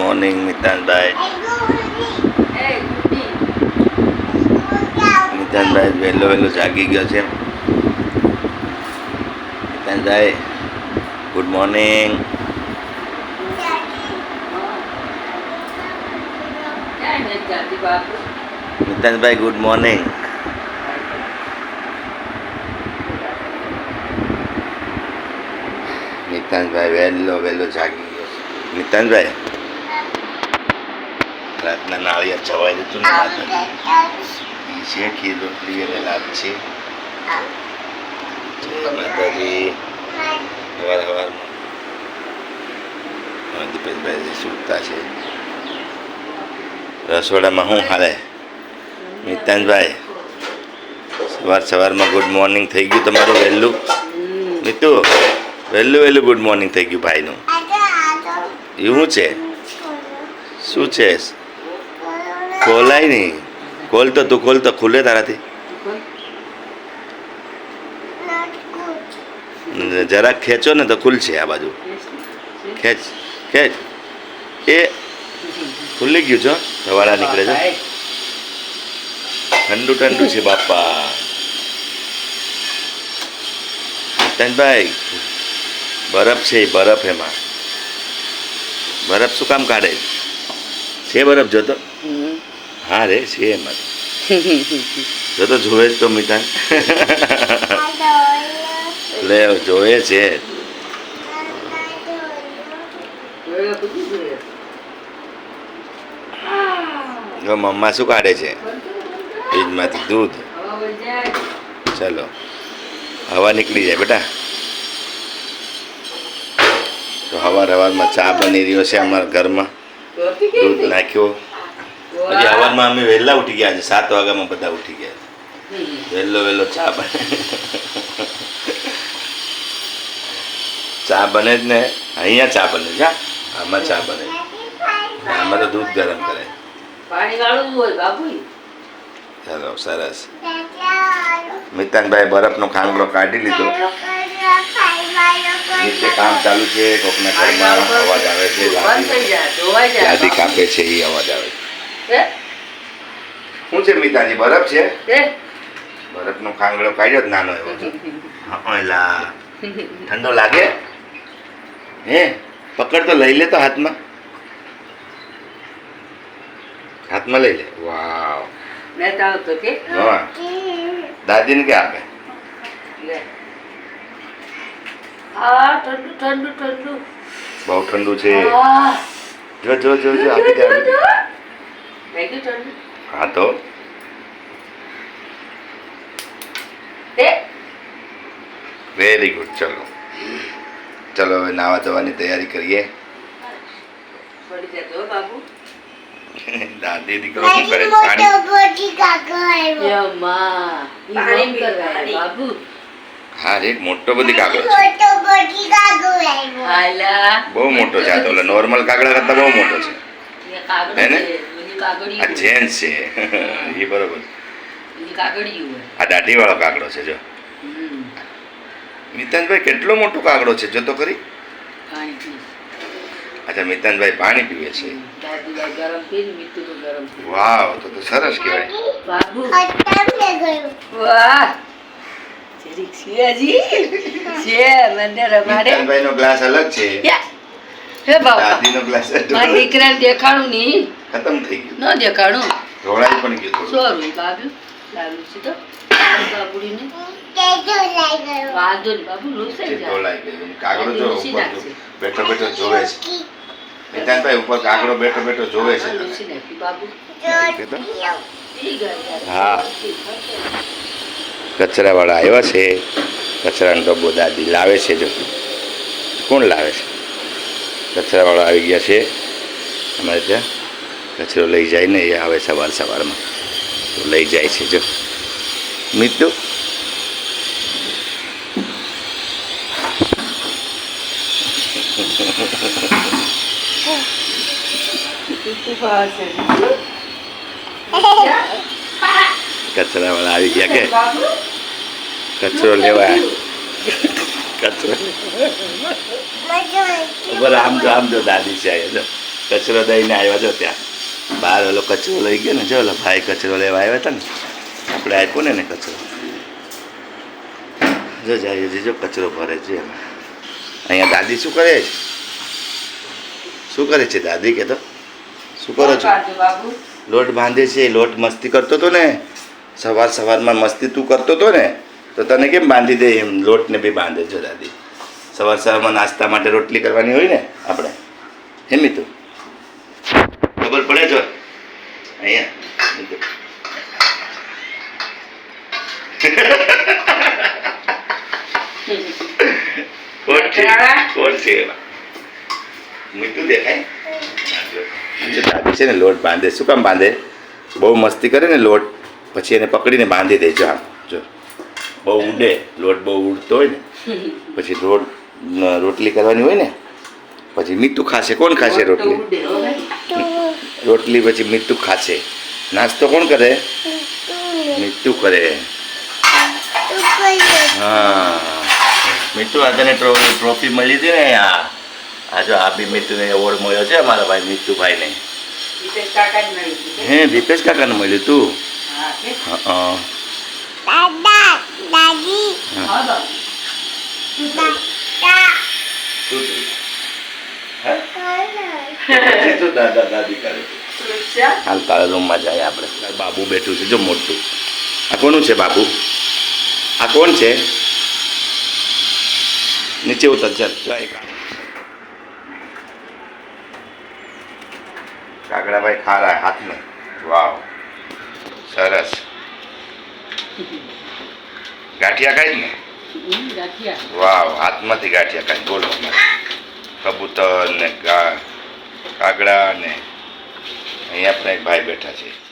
Morning મિતાનભાઈ મિતાનભાઈ વહેલો વહેલો જાગી ગયો છે. મિતાનભાઈ ગુડ મોર્નિંગ મિતાનભાઈ ગુડ મોર્નિંગ નિતાનભાઈ વહેલો વહેલો જાગી ગયો છે. મિતાનભાઈ રાતના નાળિયેર ચવાઈ દીધું ને માતાજી છે ખીર રોટલી અને લાભ છે જય માતાજી. સવાર સવારમાં દીપેશભાઈ સૂતા છે? રસોડામાં શું હાલે? મિતાનભાઈ સવાર સવારમાં ગુડ મોર્નિંગ થઈ ગયું તમારું વહેલું? મિતુ વહેલું વહેલું ગુડ મોર્નિંગ થઈ ગયું ભાઈનું. એવું છે? શું છે? ખોલાય નહીં ખોલ તો તું ખોલ તો ખુલે તારાથી. જરાક ખેંચો ને તો ખુલશે આ બાજુ. ખેંચ ખેંચ. એ ખુલ્લી ગયું છો? સવારા નીકળે છે. ઠંડુ ઠંડુ છે બાપા. તનભાઈ બરફ છે, બરફ એમાં. બરફ શું કામ કાઢે? છે બરફ જોતો? હા રે છે એમાં જોતો જોવે જ તો મીઠા લે જોવે છે. જો મમ્મા શું કાઢે છે? ફ્રીજમાંથી દૂધ. ચલો. હવા નીકળી જાય બેટા. તો હવાર હવારમાં ચા બની રહ્યો છે અમારા ઘરમાં. દૂધ નાખ્યો. હજી હવારમાં અમે વહેલા ઉઠી ગયા છે સાત વાગ્યામાં બધા ઉઠી ગયા છે. વહેલો વહેલો ચા બને. ચા બને જ ને અહીંયા ચા બને છે આમાં ચા બને આમાં તો દૂધ ગરમ કરે. ચાલો સરસ. મિતાનભાઈ બરફનો ખાંગડો કાઢી લીધો. નીચે કામ ચાલુ છે કોકના ઘરમાં અવાજ આવે છે લાદી કાપે છે એ અવાજ આવે છે? શું છે મિતાજી બરફ છે? બરફ બરફનો ખાંગડો કાઢ્યો જ નાનો એવો એલા ઠંડો લાગે? હે પકડ તો લઈ લે તો હાથમાં. હાથમાં લઈ લે. વાવ. દાદીને કે આપે? બહુ ઠંડુ છે. જો જો જો જો આપી દે હા તો વેરી ગુડ ચલો ચલો હવે નાવા ધોવાની તૈયારી કરીએ દાદી દીકરો શું કરે છે? પાણી હા રે મોટો બધી કાગડો છે બહુ મોટો છે આ તો ઓલા નોર્મલ કાગડા કરતા બહુ મોટો છે હે ને? બધી આ જેન્ટ્સ છે. એ બરોબર. હોય. આ દાઢીવાળો કાગડો છે જો. મિતાનભાઈ કેટલો મોટો કાગડો છે જો તો કરી અચ્છા મિતાનભાઈ પાણી પીવે છે. વાવ તો તો સરસ કહેવાય. બાબુ. વાહ. જરીક છે હજી છે. મને રમાડે મિતાનભાઈ નો ખતમ થઈ ગયું. ન દેખાડું ઢોળાઈ પણ ગયું સોરું બાબુ લાલું છે તો. બાબુડીને વાંધો નહીં બાબુ રૂસાઈ જાય ઢોળાઈ ગયું. કાગડો જો. બેઠો બેઠો જોવે છે. મિતાનભાઈ ઉપર કાગડો બેઠો બેઠો જોવે છે. હા. કચરાવાળા આવ્યા છે. કચરાનો ડબ્બો દાદી લાવે છે જો. કોણ લાવે છે? કચરાવાળા આવી ગયા છે. અમારે ત્યાં કચરો લઈ જાય ને એ આવે સવાર સવારમાં. તો લઈ જાય છે જો. મિત્રો કચરા વાળા આવી ગયા કે? કચરો લેવા કચરો. બરાબર આમ જો આમ જો દાદી છે કચરો દઈને આવ્યા છો ત્યાં. બહાર ઓલો કચરો લઈ ગયો ને જો ઓલો ભાઈ કચરો લેવા આવ્યા હતા ને આપણે આપ્યો ને એને કચરો. જો જાય જો કચરો ભરે છે એમાં. અહીંયા દાદી શું કરે છે? શું કરે છે દાદી કે તો? શું કરો છો? લોટ બાંધે છે લોટ મસ્તી કરતો હતો ને? સવાર સવારમાં મસ્તી તું કરતો હતો ને? તો તને કેમ બાંધી દે એમ? લોટને બી બાંધે છો દાદી. સવાર સવારમાં નાસ્તા માટે રોટલી કરવાની હોય ને આપણે? એમ તું ખબર પડે છો અહીંયા. કોણ છે? કોણ છે? મીઠું દેખાય? દાદી છે ને લોટ બાંધે શું કામ બાંધે? બહુ મસ્તી કરે ને લોટ પછી એને પકડીને બાંધી દે જો આમ જો. બહુ ઉડે લોટ બહુ ઉડતો હોય ને પછી રોટ રોટલી કરવાની હોય ને પછી મીઠું ખાશે. કોણ ખાશે રોટલી. રોટલી પછી મીઠું ખાશે. નાસ્તો કોણ કરે? મીઠું કરે. હા. મીઠું આ તને ટ્રોફી મળી હતી ને આ આ જો આ બી મીઠુને એવોર્ડ મળ્યો છે અમારા ભાઈ મીઠુભાઈને. હે દીપેશ કાકાને મળ્યું તું? હા શું થયું? હે? શું દાદા દાદી કરે છે? હાલ કાળા રૂમમાં જાય આપણે. બાબુ બેઠું છે જો મોટું. આ કોનું છે બાબુ? આ કોણ છે? નીચે ઉતર ચાલ. કાગડાભાઈ ખા રહ્યા હાથમાં. વાવ. સરસ. ગાંઠિયા ખાઈ ને? વાવ હાથમાંથી ગાંઠિયા ખાઈ. બોલો કબૂતર ને ગા કાગડા ને અહીંયા પણ એક ભાઈ બેઠા છે.